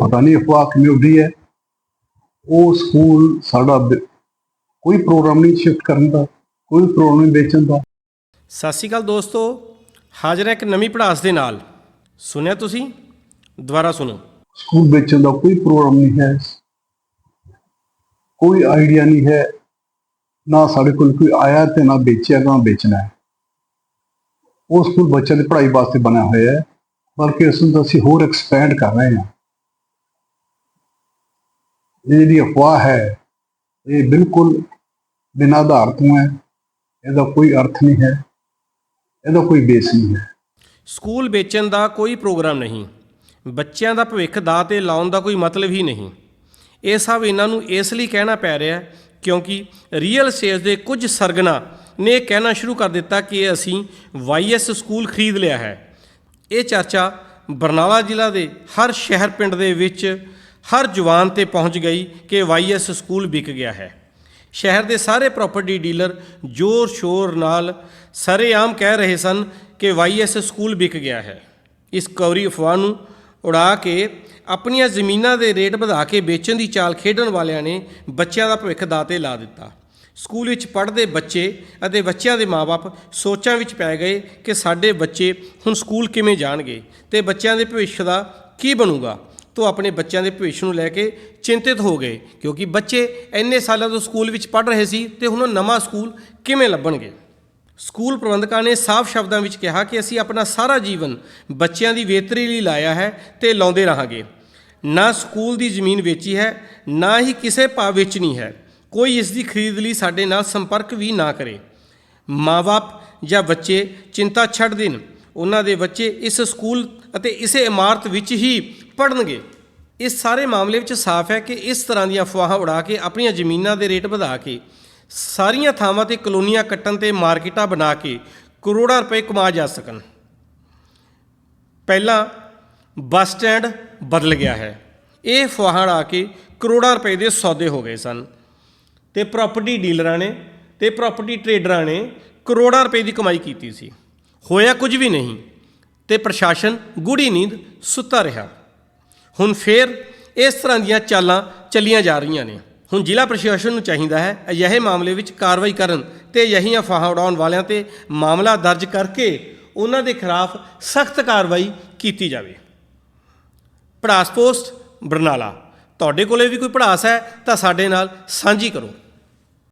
ਪਤਾ ਨਹੀਂ ਅਫਵਾਹ ਉੱਡੀ ਹੈ। ਉਹ ਸਕੂਲ ਸਾਡਾ ਕੋਈ ਪ੍ਰੋਗਰਾਮ ਨਹੀਂ ਸ਼ਿਫਟ ਕਰਨ ਦਾ ਕੋਈ ਪ੍ਰੋਗਰਾਮ ਨਹੀਂ ਵੇਚਣ ਦਾ। ਸਤਿ ਸ਼੍ਰੀ ਅਕਾਲ ਦੋਸਤੋ ਹਾਜ਼ਰ ਹੈ ਇੱਕ ਨਵੀਂ ਪੜਾਸ ਦੇ ਨਾਲ। ਸੁਣਿਆ ਤੁਸੀਂ? ਦੁਬਾਰਾ ਸੁਣੋ। ਸਕੂਲ ਵੇਚਣ ਦਾ ਕੋਈ ਪ੍ਰੋਗਰਾਮ ਨਹੀਂ ਹੈ। ਕੋਈ ਆਈਡੀਆ ਨਹੀਂ ਹੈ। ਨਾ ਸਾਡੇ ਕੋਲ ਕੋਈ ਆਇਆ ਤੇ ਨਾ ਵੇਚਿਆ ਨਾ ਵੇਚਣਾ ਹੈ। ਉਹ ਸਕੂਲ ਬੱਚਿਆਂ ਦੀ ਪੜ੍ਹਾਈ ਵਾਸਤੇ ਬਣਿਆ ਹੋਇਆ ਹੈ। ਬਲਕਿ ਇਸ ਨੂੰ ਤਾਂ ਅਸੀਂ ਹੋਰ ਐਕਸਪੈਂਡ ਕਰ ਰਹੇ ਹਾਂ। ਇਹ ਜਿਹੜੀ ਅਫਵਾਹ ਹੈ, ਇਹ ਬਿਲਕੁਲ ਬਿਨਾਂ ਆਧਾਰ ਤੋਂ ਹੈ, ਇਹਦਾ ਕੋਈ ਅਰਥ ਨਹੀਂ ਹੈ, ਇਹਦਾ ਕੋਈ ਬੇਸ ਨਹੀਂ ਹੈ। ਸਕੂਲ ਵੇਚਣ ਦਾ ਕੋਈ ਪ੍ਰੋਗਰਾਮ ਨਹੀਂ, ਬੱਚਿਆਂ ਦਾ ਭਵਿੱਖ ਦਾ ਤੇ ਲਾਉਣ ਦਾ ਕੋਈ ਮਤਲਬ ਹੀ ਨਹੀਂ। ਇਹ ਸਭ ਇਹਨਾਂ ਨੂੰ ਇਸ ਲਈ ਕਹਿਣਾ ਪੈ ਰਿਹਾ ਕਿਉਂਕਿ ਰੀਅਲ ਸਟੇਟ ਦੇ ਕੁਝ ਸਰਗਨਾ ਨੇ ਇਹ ਕਹਿਣਾ ਸ਼ੁਰੂ ਕਰ ਦਿੱਤਾ ਕਿ ਅਸੀਂ ਵਾਈਐਸ ਸਕੂਲ ਖਰੀਦ ਲਿਆ ਹੈ। ਇਹ ਚਰਚਾ ਬਰਨਾਲਾ ਜ਼ਿਲ੍ਹਾ ਦੇ ਹਰ ਸ਼ਹਿਰ ਪਿੰਡ ਦੇ ਵਿੱਚ ਹਰ ਜਵਾਨ ਤੇ ਪਹੁੰਚ ਗਈ ਕਿ ਵਾਈਐਸ ਸਕੂਲ ਵਿਕ ਗਿਆ ਹੈ। ਸ਼ਹਿਰ ਦੇ ਸਾਰੇ ਪ੍ਰਾਪਰਟੀ ਡੀਲਰ ਜ਼ੋਰ ਸ਼ੋਰ ਨਾਲ ਸਰੇਆਮ ਕਹਿ ਰਹੇ ਸਨ ਕਿ ਵਾਈਐਸ ਸਕੂਲ ਵਿਕ ਗਿਆ ਹੈ। ਇਸ ਕੌਰੀ ਅਫਵਾਹ ਨੂੰ ਉਡਾ ਕੇ ਆਪਣੀਆਂ ਜ਼ਮੀਨਾਂ ਦੇ ਰੇਟ ਵਧਾ ਕੇ ਵੇਚਣ ਦੀ ਚਾਲ ਖੇਡਣ ਵਾਲਿਆਂ ਨੇ ਬੱਚਿਆਂ ਦਾ ਭਵਿੱਖ ਦਾਤੇ ਲਾ ਦਿੱਤਾ। ਸਕੂਲ ਵਿੱਚ ਪੜ੍ਹਦੇ ਬੱਚੇ ਅਤੇ ਬੱਚਿਆਂ ਦੇ ਮਾਪੇ ਸੋਚਾਂ ਵਿੱਚ ਪੈ ਗਏ ਕਿ ਸਾਡੇ ਬੱਚੇ ਹੁਣ ਸਕੂਲ ਕਿਵੇਂ ਜਾਣਗੇ ਤੇ ਬੱਚਿਆਂ ਦੇ ਭਵਿੱਖ ਦਾ ਕੀ ਬਣੂਗਾ। ਤੋਂ ਆਪਣੇ ਬੱਚਿਆਂ ਦੇ ਭਵਿੱਖ ਨੂੰ ਲੈ ਕੇ ਚਿੰਤਿਤ ਹੋ ਗਏ, ਕਿਉਂਕਿ ਬੱਚੇ ਇੰਨੇ ਸਾਲਾਂ ਤੋਂ ਸਕੂਲ ਵਿੱਚ ਪੜ੍ਹ ਰਹੇ ਸੀ ਤੇ ਹੁਣ ਨਵਾਂ ਸਕੂਲ ਕਿਵੇਂ ਲੱਭਣਗੇ? ਸਕੂਲ ਪ੍ਰਬੰਧਕਾਂ ਨੇ ਸਾਫ਼ ਸ਼ਬਦਾਂ ਵਿੱਚ ਕਿਹਾ ਕਿ ਅਸੀਂ ਆਪਣਾ ਸਾਰਾ ਜੀਵਨ ਬੱਚਿਆਂ ਦੀ ਬਿਹਤਰੀ ਲਈ ਲਾਇਆ ਹੈ ਤੇ ਲਾਉਂਦੇ ਰਹਾਂਗੇ। ਨਾ ਸਕੂਲ ਦੀ ਜ਼ਮੀਨ ਵੇਚੀ ਹੈ, ਨਾ ਹੀ ਕਿਸੇ ਭਾਅ ਵੇਚਣੀ ਹੈ। ਕੋਈ ਇਸ ਦੀ ਖਰੀਦ ਲਈ ਸਾਡੇ ਨਾਲ ਸੰਪਰਕ ਵੀ ਨਾ ਕਰੇ। ਮਾਪੇ ਜਾਂ ਬੱਚੇ ਚਿੰਤਾ ਛੱਡ ਦੇਣ ਉਹਨਾਂ ਦੇ ਬੱਚੇ ਇਸ ਸਕੂਲ ਅਤੇ ਇਸੇ ਇਮਾਰਤ ਵਿੱਚ ਹੀ ਪੜ੍ਹਨਗੇ। ਇਸ ਸਾਰੇ ਮਾਮਲੇ ਵਿੱਚ ਸਾਫ਼ ਹੈ ਕਿ ਇਸ ਤਰ੍ਹਾਂ ਦੀਆਂ ਅਫਵਾਹਾਂ ਉਡਾ ਕੇ, ਆਪਣੀਆਂ ਜ਼ਮੀਨਾਂ ਦੇ ਰੇਟ ਵਧਾ ਕੇ, ਸਾਰੀਆਂ ਥਾਵਾਂ ਤੇ ਕਲੋਨੀਆਂ ਕੱਟਣ ਤੇ ਮਾਰਕੀਟਾਂ ਬਣਾ ਕੇ ਕਰੋੜਾਂ ਰੁਪਏ ਕਮਾ ਜਾ ਸਕਣ। ਪਹਿਲਾਂ ਬੱਸ ਸਟੈਂਡ ਬਦਲ ਗਿਆ ਹੈ। ਇਹ ਅਫਵਾਹਾਂ ਉਡਾ ਕੇ ਕਰੋੜਾਂ ਰੁਪਏ ਦੇ ਸੌਦੇ ਹੋ ਗਏ ਸਨ। ਤੇ ਪ੍ਰਾਪਰਟੀ ਡੀਲਰਾਂ ਨੇ ਤੇ ਪ੍ਰਾਪਰਟੀ ਟਰੇਡਰਾਂ ਨੇ ਕਰੋੜਾਂ ਰੁਪਏ ਦੀ ਕਮਾਈ ਕੀਤੀ ਸੀ। ਹੋਇਆ ਕੁਝ ਵੀ ਨਹੀਂ ਤੇ ਪ੍ਰਸ਼ਾਸਨ ਗੂੜੀ ਨੀਂਦ ਸੁੱਤਾ ਰਿਹਾ। ਹੁਣ ਫੇਰ ਇਸ ਤਰ੍ਹਾਂ ਦੀਆਂ ਚਾਲਾਂ ਚੱਲੀਆਂ ਜਾ ਰਹੀਆਂ ਨੇ। ਹੁਣ ਜ਼ਿਲ੍ਹਾ ਪ੍ਰਸ਼ਾਸਨ ਨੂੰ ਚਾਹੀਦਾ ਹੈ ਅਜਿਹੇ ਮਾਮਲੇ ਵਿੱਚ ਕਾਰਵਾਈ ਕਰਨ ਤੇ ਅਜਿਹੀਆਂ ਅਫਵਾਹਾਂ ਉਡਾਉਣ ਵਾਲਿਆਂ ਤੇ ਮਾਮਲਾ ਦਰਜ ਕਰਕੇ ਉਹਨਾਂ ਦੇ ਖਿਲਾਫ ਸਖਤ ਕਾਰਵਾਈ ਕੀਤੀ ਜਾਵੇ। ਪੜਾਸ ਪੋਸਟ, ਬਰਨਾਲਾ। ਤੁਹਾਡੇ ਕੋਲੇ ਵੀ ਕੋਈ ਪੜਾਸ ਹੈ ਤਾਂ ਸਾਡੇ ਨਾਲ ਸਾਂਝੀ ਕਰੋ।